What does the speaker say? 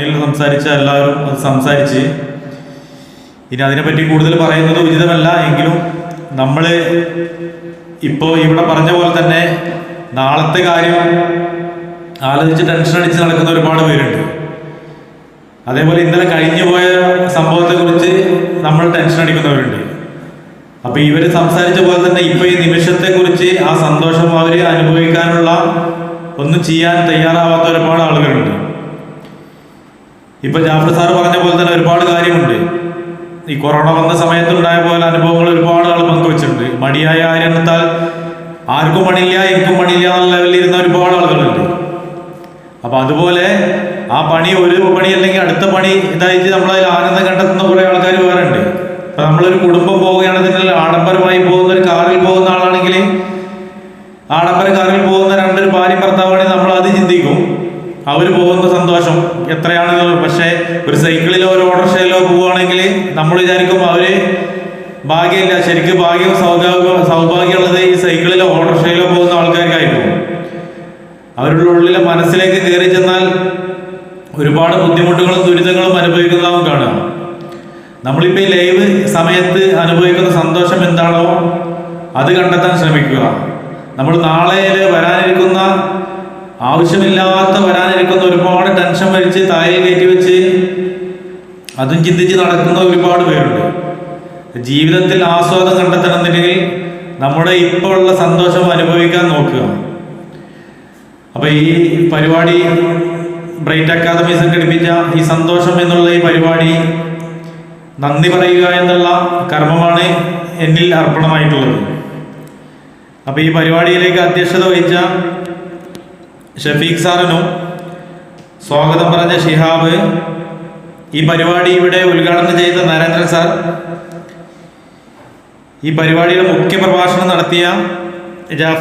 മുന്നിൽ സംസാരിച്ച എല്ലാവരും അത് സംസാരിച്ച്. ഇനി അതിനെപ്പറ്റി കൂടുതൽ പറയുന്നത് ഉചിതമല്ല. എങ്കിലും നമ്മൾ ഇപ്പോൾ ഇവിടെ പറഞ്ഞ പോലെ തന്നെ നാളത്തെ കാര്യം ആലോചിച്ച് ടെൻഷൻ അടിച്ച് നടക്കുന്ന ഒരുപാട് പേരുണ്ട്. അതേപോലെ ഇന്നലെ കഴിഞ്ഞു പോയ സംഭവത്തെക്കുറിച്ച് നമ്മൾ ടെൻഷൻ അടിക്കുന്നവരുണ്ട്. അപ്പൊ ഇവർ സംസാരിച്ച പോലെ തന്നെ ഇപ്പൊ ഈ നിമിഷത്തെ കുറിച്ച് ആ സന്തോഷം അവർ അനുഭവിക്കാനുള്ള ഒന്നും ചെയ്യാൻ തയ്യാറാവാത്ത ഒരുപാട് ആളുകളുണ്ട്. ഇപ്പൊ ജാഫർ സാർ പറഞ്ഞ പോലെ തന്നെ ഒരുപാട് കാര്യമുണ്ട്. ഈ കൊറോണ വന്ന സമയത്തുണ്ടായ പോലെ അനുഭവങ്ങൾ ഒരുപാട് ആൾ പങ്കുവച്ചിട്ടുണ്ട്. മടിയായ കാരണത്താൽ ആർക്കും പണിയില്ല എനിക്കും പണിയില്ല എന്നുള്ള ലെവലിൽ ഇരുന്ന ഒരുപാട് ആളുകളുണ്ട്. അപ്പൊ അതുപോലെ ആ പണി ഒരു പണി അല്ലെങ്കിൽ അടുത്ത പണി ഇതായിട്ട് നമ്മളതിൽ ആനന്ദം കണ്ടെത്തുന്ന കുറെ ആൾക്കാർ വേറെ ഉണ്ട് ഇപ്പൊ നമ്മളൊരു കുടുംബം പോവുകയാണെന്നുണ്ടെങ്കിൽ ആഡംബരമായി പോകുന്ന ഒരു കാറിൽ പോകുന്ന ആളാണെങ്കിൽ ആഡംബര കാറിൽ പോകുന്ന രണ്ടൊരു ഭാര്യ ഭർത്താവാണെങ്കിൽ നമ്മൾ അത് ചിന്തിക്കും അവർ പോകുന്ന സന്തോഷം. എത്രയാണെന്ന് പക്ഷേ ഒരു സൈക്കിളിലോ ഒരു ഓട്ടോറിക്ഷയിലോ പോവുകയാണെങ്കിൽ നമ്മൾ വിചാരിക്കും അവർ ഭാഗ്യമില്ല. ശരിക്കും ഭാഗ്യം സൗഭാഗ്യ സൗഭാഗ്യമുള്ളത് ഈ സൈക്കിളിലോ ഓട്ടോറിക്ഷയിലോ പോകുന്ന ആൾക്കാർക്കായിരിക്കും. അവരുടെ ഉള്ളിലെ മനസ്സിലേക്ക് കയറി ചെന്നാൽ ഒരുപാട് ബുദ്ധിമുട്ടുകളും ദുരിതങ്ങളും അനുഭവിക്കുന്നതാവും കാണുക. നമ്മളിപ്പോൾ ഈ ലൈവ് സമയത്ത് അനുഭവിക്കുന്ന സന്തോഷം എന്താണോ അത് കണ്ടെത്താൻ ശ്രമിക്കുക. നമ്മൾ നാളെ വരാനിരിക്കുന്ന ആവശ്യമില്ലാത്ത ടെൻഷൻ വലിച്ച് താഴെ കയറ്റി വെച്ച്. അതും ചിന്തിച്ച് നടക്കുന്ന ഒരുപാട് പേരുണ്ട്. ജീവിതത്തിൽ ആസ്വാദം കണ്ടെത്തണമെന്നുണ്ടെങ്കിൽ നമ്മുടെ ഇപ്പോൾ ഉള്ള സന്തോഷം അനുഭവിക്കാൻ നോക്കുക. അപ്പൊ ഈ പരിപാടി ബ്രൈറ്റ് അക്കാദമി സംഘടിപ്പിച്ച ഈ സന്തോഷം എന്നുള്ള ഈ പരിപാടി നന്ദി പറയുക എന്നുള്ള കർമ്മമാണ് എന്നിൽ അർപ്പണമായിട്ടുള്ളത്. അപ്പൊ ഈ പരിപാടിയിലേക്ക് അധ്യക്ഷത വഹിച്ച ഷഫീഖ് സാറിനും സ്വാഗതം പറഞ്ഞ ഷിഹാബ് ഈ പരിപാടി ഇവിടെ ഉദ്ഘാടനം ചെയ്ത നരേന്ദ്രൻ സാർ. ഈ പരിപാടിയുടെ മുഖ്യ പ്രഭാഷണം നടത്തിയ ജാഫർ